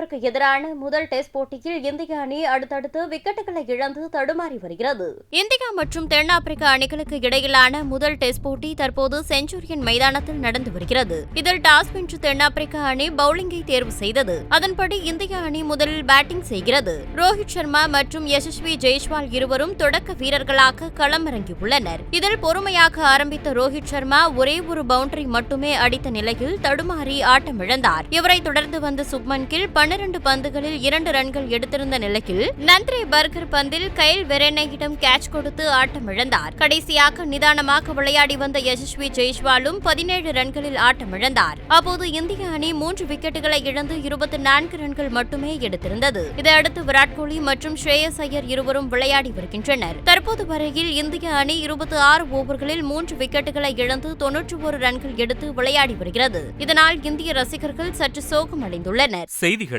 இந்தியாவிற்கு எதிரான முதல் டெஸ்ட் போட்டியில் இந்திய அணி அடுத்தடுத்து விக்கெட்டுகளை இழந்து தடுமாறி வருகிறது. இந்தியா மற்றும் தென்னாப்பிரிக்க அணிகளுக்கு இடையிலான முதல் டெஸ்ட் போட்டி தற்போது செஞ்சுரியன் மைதானத்தில் நடந்து வருகிறது. இதில் டாஸ் வென்று தென்னாப்பிரிக்க அணி பவுலிங்கை தேர்வு செய்தது. அதன்படி இந்திய அணி முதலில் பேட்டிங் செய்கிறது. ரோஹித் சர்மா மற்றும் யசஸ்வி ஜெய்ஸ்வால் இருவரும் தொடக்க வீரர்களாக களமிறங்கியுள்ளனர். இதில் பொறுமையாக ஆரம்பித்த ரோஹித் சர்மா ஒரே ஒரு பவுண்டரி மட்டுமே அடித்த நிலையில் தடுமாறி ஆட்டமிழந்தார். இவரை தொடர்ந்து வந்த சுப்மன் கில் பன்னிரண்டு பந்துகளில் இரண்டு ரன்கள் எடுத்திருந்த நிலையில் நந்திரே பர்கர் பந்தில் கைல் வெரெனையிடம் கேட்ச் கொடுத்து ஆட்டமிழந்தார் கடைசியாக நிதானமாக விளையாடி வந்த யசஸ்வி ஜெய்ஸ்வாலும் பதினேழு ரன்களில் ஆட்டமிழந்தார் அப்போது இந்திய அணி மூன்று விக்கெட்டுகளை இழந்து இருபத்தி நான்கு ரன்கள் மட்டுமே எடுத்திருந்தது. இதையடுத்து விராட் கோலி மற்றும் ஸ்ரேயஸ் ஐயர் இருவரும் விளையாடி வருகின்றனர். தற்போது வரையில் இந்திய அணி இருபத்தி ஆறு ஓவர்களில் மூன்று விக்கெட்டுகளை இழந்து தொன்னூற்றி ஒரு ரன்கள் எடுத்து விளையாடி வருகிறது. இதனால் இந்திய ரசிகர்கள் சற்று சோகம் அடைந்துள்ளனர் செய்திகள்